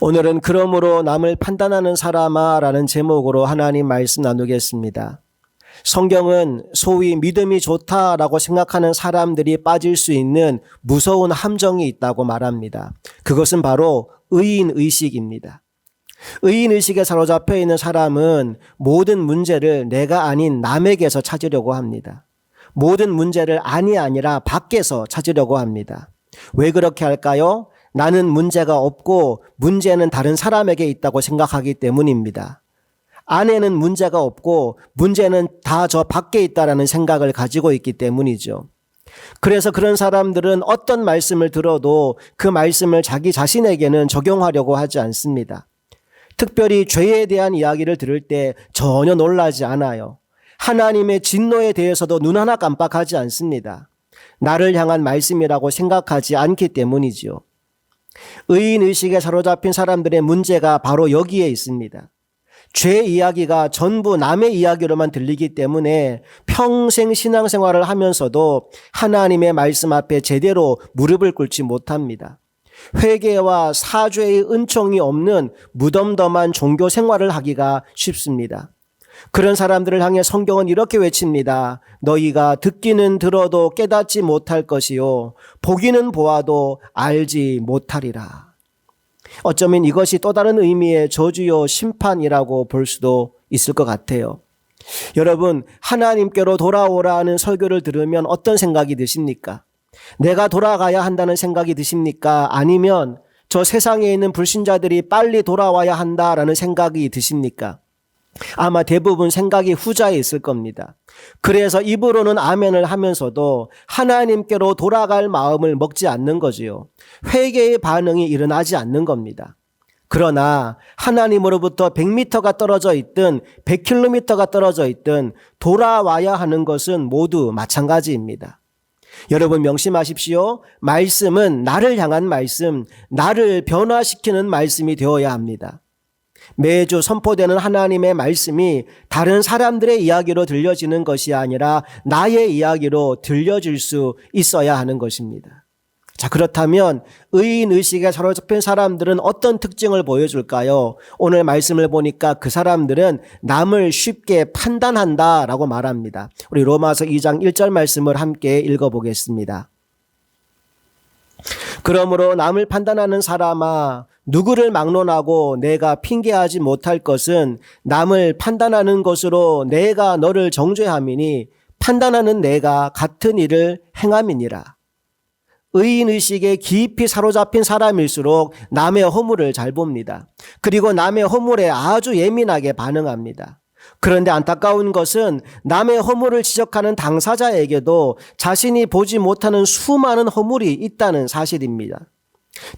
오늘은 그러므로 남을 판단하는 사람아 라는 제목으로 하나님 말씀 나누겠습니다. 성경은 소위 믿음이 좋다라고 생각하는 사람들이 빠질 수 있는 무서운 함정이 있다고 말합니다. 그것은 바로 의인 의식입니다. 의인 의식에 사로잡혀 있는 사람은 모든 문제를 내가 아닌 남에게서 찾으려고 합니다. 모든 문제를 아니 아니라 밖에서 찾으려고 합니다. 왜 그렇게 할까요? 나는 문제가 없고 문제는 다른 사람에게 있다고 생각하기 때문입니다. 아내는 문제가 없고 문제는 다 저 밖에 있다라는 생각을 가지고 있기 때문이죠. 그래서 그런 사람들은 어떤 말씀을 들어도 그 말씀을 자기 자신에게는 적용하려고 하지 않습니다. 특별히 죄에 대한 이야기를 들을 때 전혀 놀라지 않아요. 하나님의 진노에 대해서도 눈 하나 깜빡하지 않습니다. 나를 향한 말씀이라고 생각하지 않기 때문이지요. 의인 의식에 사로잡힌 사람들의 문제가 바로 여기에 있습니다. 죄 이야기가 전부 남의 이야기로만 들리기 때문에 평생 신앙생활을 하면서도 하나님의 말씀 앞에 제대로 무릎을 꿇지 못합니다. 회개와 사죄의 은총이 없는 무덤덤한 종교 생활을 하기가 쉽습니다. 그런 사람들을 향해 성경은 이렇게 외칩니다. 너희가 듣기는 들어도 깨닫지 못할 것이요. 보기는 보아도 알지 못하리라. 어쩌면 이것이 또 다른 의미의 저주요 심판이라고 볼 수도 있을 것 같아요. 여러분, 하나님께로 돌아오라는 설교를 들으면 어떤 생각이 드십니까? 내가 돌아가야 한다는 생각이 드십니까? 아니면 저 세상에 있는 불신자들이 빨리 돌아와야 한다라는 생각이 드십니까? 아마 대부분 생각이 후자에 있을 겁니다. 그래서 입으로는 아멘을 하면서도 하나님께로 돌아갈 마음을 먹지 않는 거지요. 회개의 반응이 일어나지 않는 겁니다. 그러나 하나님으로부터 100m가 떨어져 있든 100km가 떨어져 있든 돌아와야 하는 것은 모두 마찬가지입니다. 여러분 명심하십시오. 말씀은 나를 향한 말씀, 나를 변화시키는 말씀이 되어야 합니다. 매주 선포되는 하나님의 말씀이 다른 사람들의 이야기로 들려지는 것이 아니라 나의 이야기로 들려질 수 있어야 하는 것입니다. 자, 그렇다면 의인 의식에 사로잡힌 사람들은 어떤 특징을 보여줄까요? 오늘 말씀을 보니까 그 사람들은 남을 쉽게 판단한다 라고 말합니다. 우리 로마서 2장 1절 말씀을 함께 읽어보겠습니다. 그러므로 남을 판단하는 사람아 누구를 막론하고 내가 핑계하지 못할 것은 남을 판단하는 것으로 내가 너를 정죄함이니 판단하는 내가 같은 일을 행함이니라. 의인의식에 깊이 사로잡힌 사람일수록 남의 허물을 잘 봅니다. 그리고 남의 허물에 아주 예민하게 반응합니다. 그런데 안타까운 것은 남의 허물을 지적하는 당사자에게도 자신이 보지 못하는 수많은 허물이 있다는 사실입니다.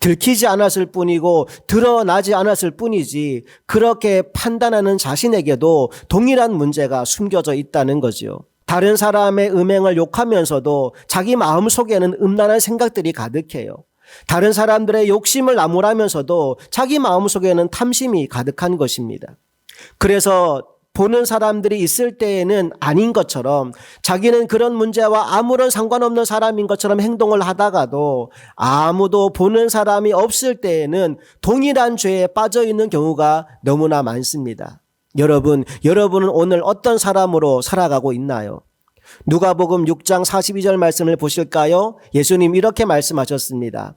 들키지 않았을 뿐이고 드러나지 않았을 뿐이지 그렇게 판단하는 자신에게도 동일한 문제가 숨겨져 있다는 거지요. 다른 사람의 음행을 욕하면서도 자기 마음 속에는 음란한 생각들이 가득해요. 다른 사람들의 욕심을 나무라면서도 자기 마음 속에는 탐심이 가득한 것입니다. 그래서 보는 사람들이 있을 때에는 아닌 것처럼 자기는 그런 문제와 아무런 상관없는 사람인 것처럼 행동을 하다가도 아무도 보는 사람이 없을 때에는 동일한 죄에 빠져 있는 경우가 너무나 많습니다. 여러분, 여러분은 오늘 어떤 사람으로 살아가고 있나요? 누가복음 6장 42절 말씀을 보실까요? 예수님 이렇게 말씀하셨습니다.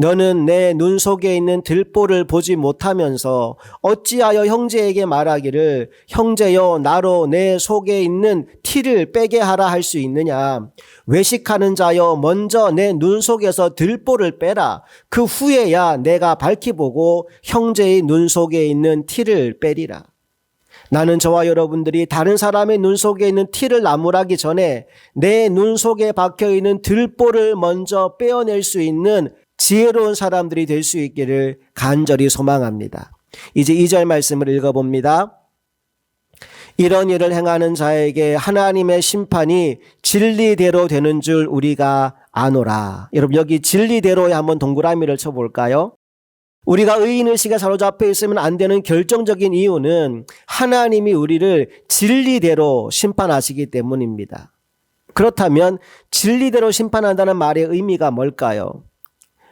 너는 내 눈 속에 있는 들보를 보지 못하면서 어찌하여 형제에게 말하기를 형제여 나로 내 속에 있는 티를 빼게 하라 할 수 있느냐? 외식하는 자여 먼저 내 눈 속에서 들보를 빼라. 그 후에야 내가 밝히 보고 형제의 눈 속에 있는 티를 빼리라. 나는 저와 여러분들이 다른 사람의 눈 속에 있는 티를 나무라기 전에 내 눈 속에 박혀 있는 들보를 먼저 빼어낼 수 있는 지혜로운 사람들이 될 수 있기를 간절히 소망합니다. 이제 2절 말씀을 읽어봅니다. 이런 일을 행하는 자에게 하나님의 심판이 진리대로 되는 줄 우리가 아노라. 여러분 여기 진리대로에 한번 동그라미를 쳐볼까요? 우리가 의인 의식에 사로잡혀 있으면 안 되는 결정적인 이유는 하나님이 우리를 진리대로 심판하시기 때문입니다. 그렇다면 진리대로 심판한다는 말의 의미가 뭘까요?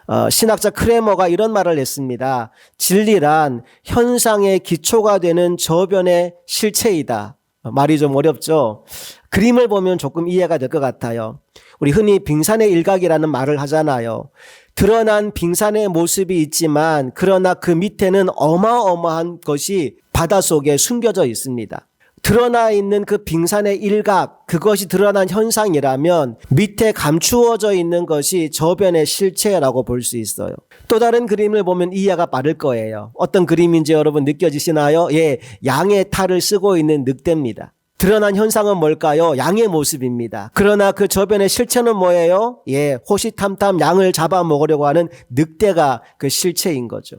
어, 신학자 크레머가 이런 말을 했습니다. 진리란 현상의 기초가 되는 저변의 실체이다. 어, 말이 좀 어렵죠. 그림을 보면 조금 이해가 될 것 같아요. 우리 흔히 빙산의 일각이라는 말을 하잖아요. 드러난 빙산의 모습이 있지만 그러나 그 밑에는 어마어마한 것이 바닷속에 숨겨져 있습니다. 드러나 있는 그 빙산의 일각, 그것이 드러난 현상이라면 밑에 감추어져 있는 것이 저변의 실체라고 볼 수 있어요. 또 다른 그림을 보면 이해가 빠를 거예요. 어떤 그림인지 여러분 느껴지시나요? 예, 양의 탈을 쓰고 있는 늑대입니다. 드러난 현상은 뭘까요? 양의 모습입니다. 그러나 그 저변의 실체는 뭐예요? 예, 호시탐탐 양을 잡아먹으려고 하는 늑대가 그 실체인 거죠.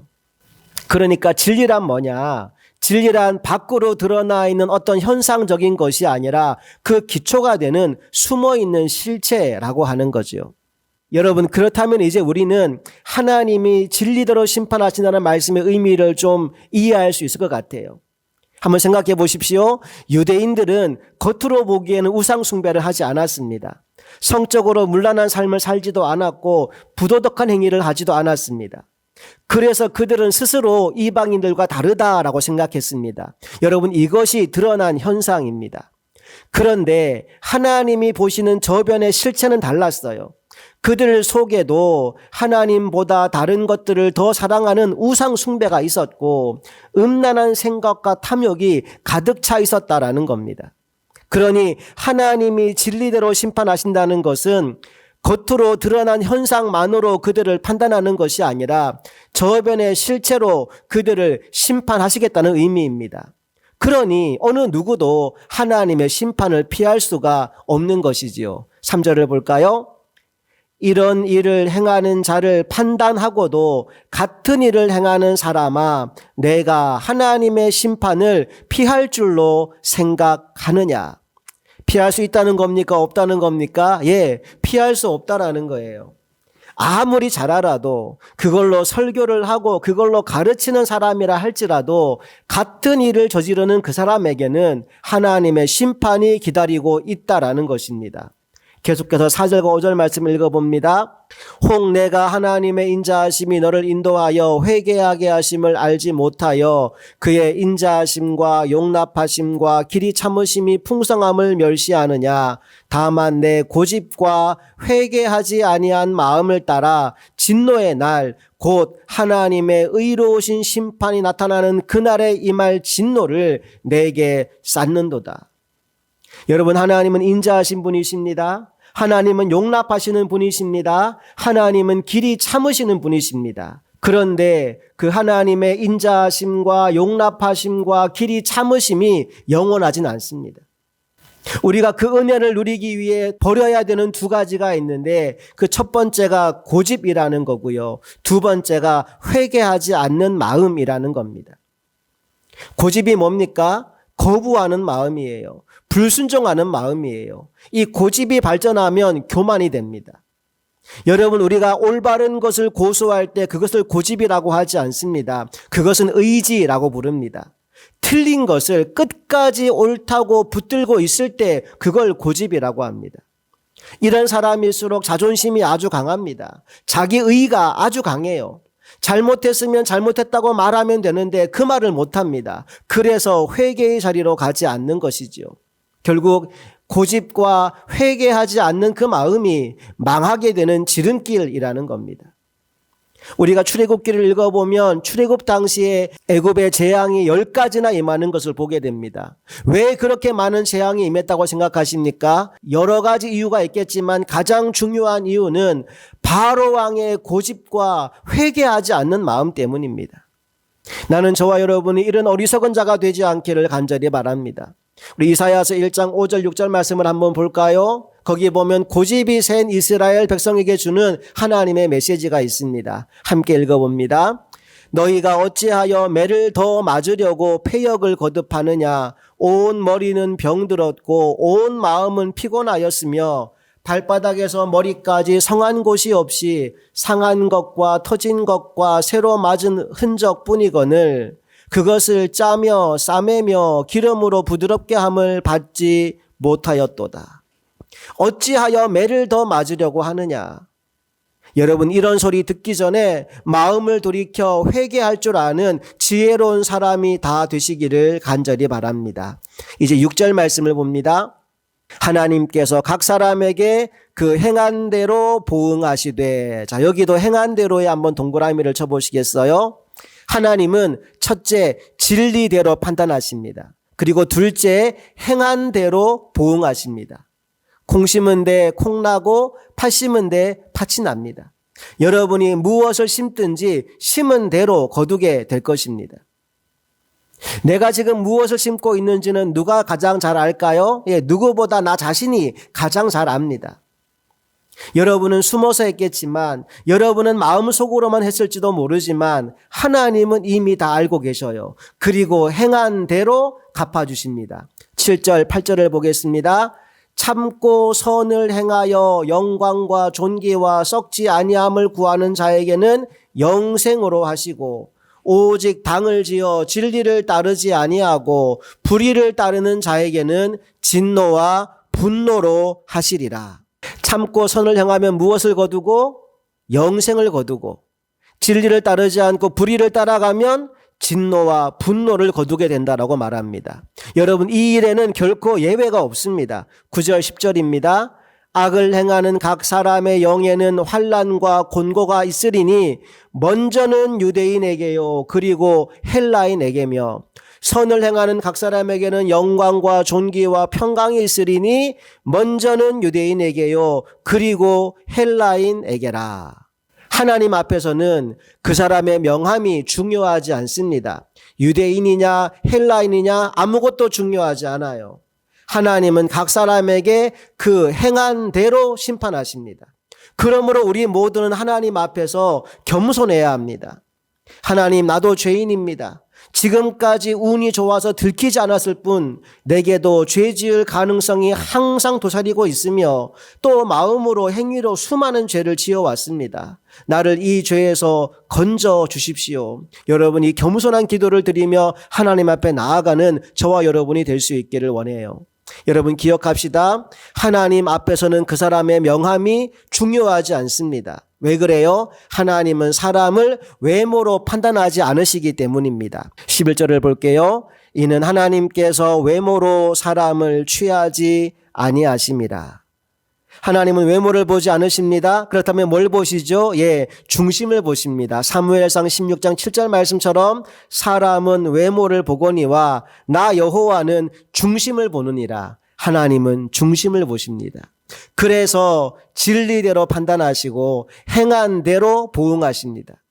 그러니까 진리란 뭐냐? 진리란 밖으로 드러나 있는 어떤 현상적인 것이 아니라 그 기초가 되는 숨어 있는 실체라고 하는 거죠. 여러분, 그렇다면 이제 우리는 하나님이 진리대로 심판하신다는 말씀의 의미를 좀 이해할 수 있을 것 같아요. 한번 생각해 보십시오. 유대인들은 겉으로 보기에는 우상숭배를 하지 않았습니다. 성적으로 문란한 삶을 살지도 않았고 부도덕한 행위를 하지도 않았습니다. 그래서 그들은 스스로 이방인들과 다르다라고 생각했습니다. 여러분 이것이 드러난 현상입니다. 그런데 하나님이 보시는 저변의 실체는 달랐어요. 그들 속에도 하나님보다 다른 것들을 더 사랑하는 우상 숭배가 있었고 음란한 생각과 탐욕이 가득 차 있었다라는 겁니다. 그러니 하나님이 진리대로 심판하신다는 것은 겉으로 드러난 현상만으로 그들을 판단하는 것이 아니라 저변의 실체로 그들을 심판하시겠다는 의미입니다. 그러니 어느 누구도 하나님의 심판을 피할 수가 없는 것이지요. 3절을 볼까요? 이런 일을 행하는 자를 판단하고도 같은 일을 행하는 사람아, 내가 하나님의 심판을 피할 줄로 생각하느냐? 피할 수 있다는 겁니까? 없다는 겁니까? 예, 피할 수 없다라는 거예요. 아무리 잘 알아도 그걸로 설교를 하고 그걸로 가르치는 사람이라 할지라도 같은 일을 저지르는 그 사람에게는 하나님의 심판이 기다리고 있다라는 것입니다. 계속해서 4절과 5절 말씀을 읽어봅니다. 혹 내가 하나님의 인자하심이 너를 인도하여 회개하게 하심을 알지 못하여 그의 인자하심과 용납하심과 길이 참으심이 풍성함을 멸시하느냐 다만 내 고집과 회개하지 아니한 마음을 따라 진노의 날 곧 하나님의 의로우신 심판이 나타나는 그날에 임할 진노를 내게 쌓는도다. 여러분 하나님은 인자하신 분이십니다. 하나님은 용납하시는 분이십니다. 하나님은 길이 참으시는 분이십니다. 그런데 그 하나님의 인자하심과 용납하심과 길이 참으심이 영원하진 않습니다. 우리가 그 은혜를 누리기 위해 버려야 되는 두 가지가 있는데 그 첫 번째가 고집이라는 거고요. 두 번째가 회개하지 않는 마음이라는 겁니다. 고집이 뭡니까? 거부하는 마음이에요. 불순종하는 마음이에요. 이 고집이 발전하면 교만이 됩니다. 여러분, 우리가 올바른 것을 고수할 때 그것을 고집이라고 하지 않습니다. 그것은 의지라고 부릅니다. 틀린 것을 끝까지 옳다고 붙들고 있을 때 그걸 고집이라고 합니다. 이런 사람일수록 자존심이 아주 강합니다. 자기 의가 아주 강해요. 잘못했으면 잘못했다고 말하면 되는데 그 말을 못합니다. 그래서 회개의 자리로 가지 않는 것이지요. 결국 고집과 회개하지 않는 그 마음이 망하게 되는 지름길이라는 겁니다. 우리가 출애굽기를 읽어보면 출애굽 당시에 애굽의 재앙이 열 가지나 임하는 것을 보게 됩니다. 왜 그렇게 많은 재앙이 임했다고 생각하십니까? 여러 가지 이유가 있겠지만 가장 중요한 이유는 바로 왕의 고집과 회개하지 않는 마음 때문입니다. 나는 저와 여러분이 이런 어리석은 자가 되지 않기를 간절히 바랍니다. 우리 이사야서 1장 5절 6절 말씀을 한번 볼까요? 거기 보면 고집이 센 이스라엘 백성에게 주는 하나님의 메시지가 있습니다. 함께 읽어봅니다. 너희가 어찌하여 매를 더 맞으려고 폐역을 거듭하느냐 온 머리는 병들었고 온 마음은 피곤하였으며 발바닥에서 머리까지 성한 곳이 없이 상한 것과 터진 것과 새로 맞은 흔적뿐이거늘 그것을 짜며 싸매며 기름으로 부드럽게 함을 받지 못하였도다. 어찌하여 매를 더 맞으려고 하느냐? 여러분 이런 소리 듣기 전에 마음을 돌이켜 회개할 줄 아는 지혜로운 사람이 다 되시기를 간절히 바랍니다. 이제 6절 말씀을 봅니다. 하나님께서 각 사람에게 그 행한 대로 보응하시되 자 여기도 행한 대로에 한번 동그라미를 쳐보시겠어요? 하나님은 첫째 진리대로 판단하십니다. 그리고 둘째 행한 대로 보응하십니다. 콩 심은 데 콩 나고 팥 심은 데 팥이 납니다. 여러분이 무엇을 심든지 심은 대로 거두게 될 것입니다. 내가 지금 무엇을 심고 있는지는 누가 가장 잘 알까요? 예, 누구보다 나 자신이 가장 잘 압니다. 여러분은 숨어서 했겠지만, 여러분은 마음속으로만 했을지도 모르지만, 하나님은 이미 다 알고 계셔요. 그리고 행한 대로 갚아 주십니다. 7절, 8절을 보겠습니다. 참고 선을 행하여 영광과 존귀와 썩지 아니함을 구하는 자에게는 영생으로 하시고 오직 당을 지어 진리를 따르지 아니하고 불의를 따르는 자에게는 진노와 분노로 하시리라. 참고 선을 행하면 무엇을 거두고 영생을 거두고 진리를 따르지 않고 불의를 따라가면 진노와 분노를 거두게 된다라고 말합니다. 여러분 이 일에는 결코 예외가 없습니다. 9절 10절입니다. 악을 행하는 각 사람의 영에는 환란과 곤고가 있으리니 먼저는 유대인에게요 그리고 헬라인에게며 선을 행하는 각 사람에게는 영광과 존귀와 평강이 있으리니 먼저는 유대인에게요 그리고 헬라인에게라. 하나님 앞에서는 그 사람의 명함이 중요하지 않습니다. 유대인이냐 헬라인이냐 아무것도 중요하지 않아요. 하나님은 각 사람에게 그 행한 대로 심판하십니다. 그러므로 우리 모두는 하나님 앞에서 겸손해야 합니다. 하나님 나도 죄인입니다. 지금까지 운이 좋아서 들키지 않았을 뿐 내게도 죄 지을 가능성이 항상 도사리고 있으며 또 마음으로 행위로 수많은 죄를 지어 왔습니다. 나를 이 죄에서 건져 주십시오. 여러분 이 겸손한 기도를 드리며 하나님 앞에 나아가는 저와 여러분이 될 수 있기를 원해요. 여러분 기억합시다. 하나님 앞에서는 그 사람의 명함이 중요하지 않습니다. 왜 그래요? 하나님은 사람을 외모로 판단하지 않으시기 때문입니다. 11절을 볼게요. 이는 하나님께서 외모로 사람을 취하지 아니하십니다. 하나님은 외모를 보지 않으십니다. 그렇다면 뭘 보시죠? 예, 중심을 보십니다. 사무엘상 16장 7절 말씀처럼 사람은 외모를 보거니와 나 여호와는 중심을 보느니라. 하나님은 중심을 보십니다. 그래서 진리대로 판단하시고 행한 대로 보응하십니다.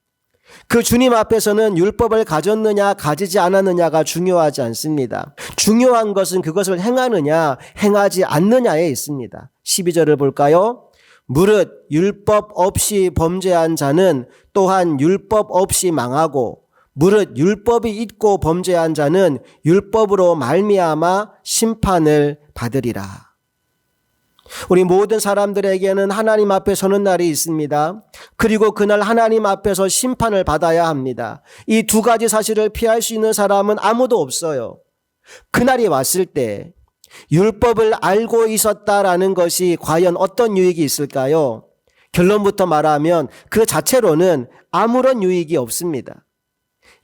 그 주님 앞에서는 율법을 가졌느냐 가지지 않았느냐가 중요하지 않습니다. 중요한 것은 그것을 행하느냐 행하지 않느냐에 있습니다. 12절을 볼까요? 무릇 율법 없이 범죄한 자는 또한 율법 없이 망하고 무릇 율법이 있고 범죄한 자는 율법으로 말미암아 심판을 받으리라. 우리 모든 사람들에게는 하나님 앞에 서는 날이 있습니다. 그리고 그날 하나님 앞에서 심판을 받아야 합니다. 이 두 가지 사실을 피할 수 있는 사람은 아무도 없어요. 그날이 왔을 때 율법을 알고 있었다라는 것이 과연 어떤 유익이 있을까요? 결론부터 말하면 그 자체로는 아무런 유익이 없습니다.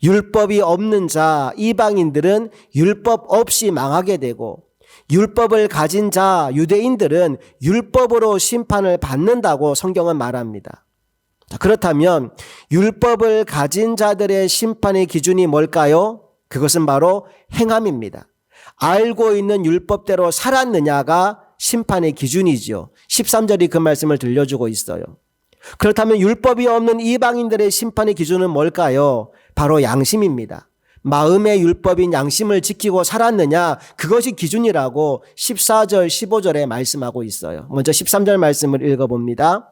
율법이 없는 자, 이방인들은 율법 없이 망하게 되고 율법을 가진 자 유대인들은 율법으로 심판을 받는다고 성경은 말합니다. 그렇다면 율법을 가진 자들의 심판의 기준이 뭘까요? 그것은 바로 행함입니다. 알고 있는 율법대로 살았느냐가 심판의 기준이지요. 13절이 그 말씀을 들려주고 있어요. 그렇다면 율법이 없는 이방인들의 심판의 기준은 뭘까요? 바로 양심입니다. 마음의 율법인 양심을 지키고 살았느냐 그것이 기준이라고 14절 15절에 말씀하고 있어요. 먼저 13절 말씀을 읽어 봅니다.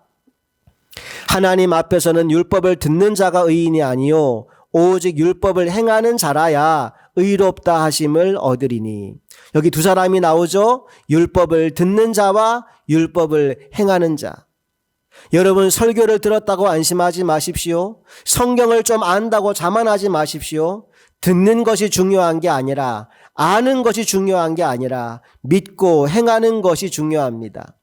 하나님 앞에서는 율법을 듣는 자가 의인이 아니요 오직 율법을 행하는 자라야 의롭다 하심을 얻으리니 여기 두 사람이 나오죠. 율법을 듣는 자와 율법을 행하는 자. 여러분 설교를 들었다고 안심하지 마십시오. 성경을 좀 안다고 자만하지 마십시오. 듣는 것이 중요한 게 아니라 아는 것이 중요한 게 아니라 믿고 행하는 것이 중요합니다.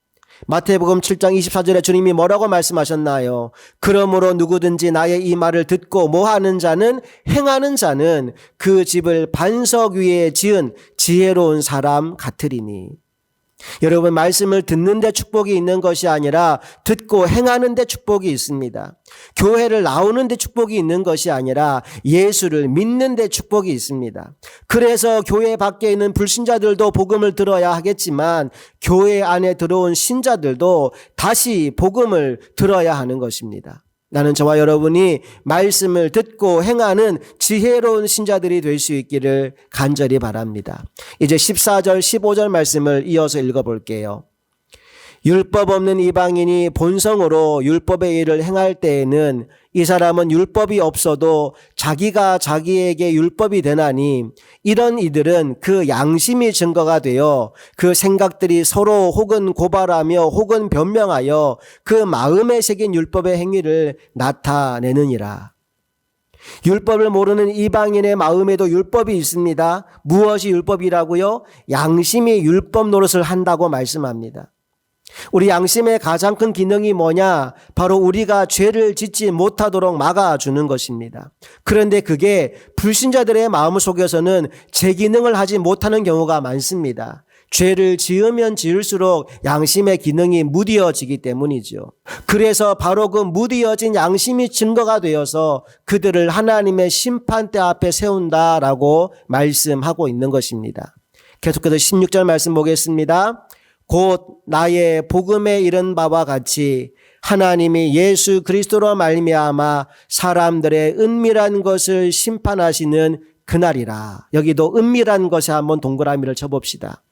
마태복음 7장 24절에 주님이 뭐라고 말씀하셨나요? 그러므로 누구든지 나의 이 말을 듣고 뭐 하는 자는 행하는 자는 그 집을 반석 위에 지은 지혜로운 사람 같으리니. 여러분 말씀을 듣는데 축복이 있는 것이 아니라 듣고 행하는데 축복이 있습니다. 교회를 나오는데 축복이 있는 것이 아니라 예수를 믿는데 축복이 있습니다. 그래서 교회 밖에 있는 불신자들도 복음을 들어야 하겠지만 교회 안에 들어온 신자들도 다시 복음을 들어야 하는 것입니다. 나는 저와 여러분이 말씀을 듣고 행하는 지혜로운 신자들이 될 수 있기를 간절히 바랍니다. 이제 14절, 15절 말씀을 이어서 읽어볼게요. 율법 없는 이방인이 본성으로 율법의 일을 행할 때에는 이 사람은 율법이 없어도 자기가 자기에게 율법이 되나니 이런 이들은 그 양심이 증거가 되어 그 생각들이 서로 혹은 고발하며 혹은 변명하여 그 마음에 새긴 율법의 행위를 나타내느니라. 율법을 모르는 이방인의 마음에도 율법이 있습니다. 무엇이 율법이라고요? 양심이 율법 노릇을 한다고 말씀합니다. 우리 양심의 가장 큰 기능이 뭐냐? 바로 우리가 죄를 짓지 못하도록 막아주는 것입니다. 그런데 그게 불신자들의 마음 속에서는 제 기능을 하지 못하는 경우가 많습니다. 죄를 지으면 지을수록 양심의 기능이 무디어지기 때문이죠. 그래서 바로 그 무디어진 양심이 증거가 되어서 그들을 하나님의 심판대 앞에 세운다라고 말씀하고 있는 것입니다. 계속해서 16절 말씀 보겠습니다. 곧 나의 복음에 이른 바와 같이 하나님이 예수 그리스도로 말미암아 사람들의 은밀한 것을 심판하시는 그날이라. 여기도 은밀한 것에 한번 동그라미를 쳐봅시다.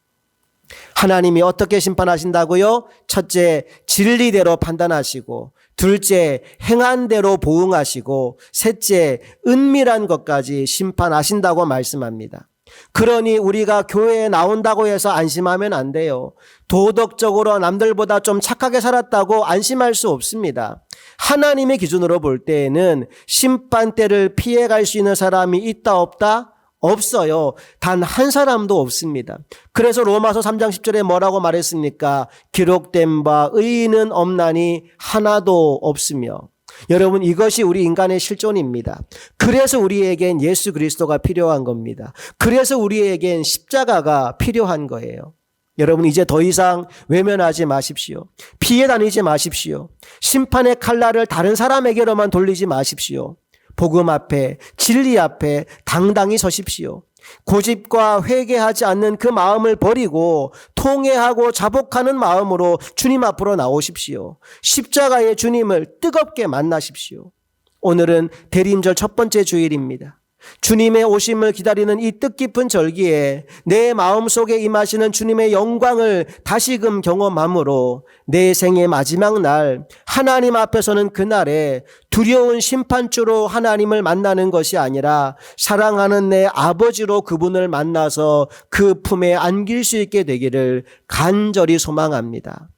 하나님이 어떻게 심판하신다고요? 첫째, 진리대로 판단하시고, 둘째, 행한 대로 보응하시고, 셋째, 은밀한 것까지 심판하신다고 말씀합니다. 그러니 우리가 교회에 나온다고 해서 안심하면 안 돼요. 도덕적으로 남들보다 좀 착하게 살았다고 안심할 수 없습니다. 하나님의 기준으로 볼 때에는 심판대를 피해갈 수 있는 사람이 있다 없다? 없어요. 단 한 사람도 없습니다. 그래서 로마서 3장 10절에 뭐라고 말했습니까? 기록된 바 의인은 없나니 하나도 없으며 여러분 이것이 우리 인간의 실존입니다. 그래서 우리에겐 예수 그리스도가 필요한 겁니다. 그래서 우리에겐 십자가가 필요한 거예요. 여러분 이제 더 이상 외면하지 마십시오. 피해 다니지 마십시오. 심판의 칼날을 다른 사람에게로만 돌리지 마십시오. 복음 앞에 진리 앞에 당당히 서십시오. 고집과 회개하지 않는 그 마음을 버리고 통회하고 자복하는 마음으로 주님 앞으로 나오십시오. 십자가의 주님을 뜨겁게 만나십시오. 오늘은 대림절 첫 번째 주일입니다. 주님의 오심을 기다리는 이 뜻깊은 절기에 내 마음속에 임하시는 주님의 영광을 다시금 경험함으로 내 생의 마지막 날 하나님 앞에서는 그날에 두려운 심판주로 하나님을 만나는 것이 아니라 사랑하는 내 아버지로 그분을 만나서 그 품에 안길 수 있게 되기를 간절히 소망합니다.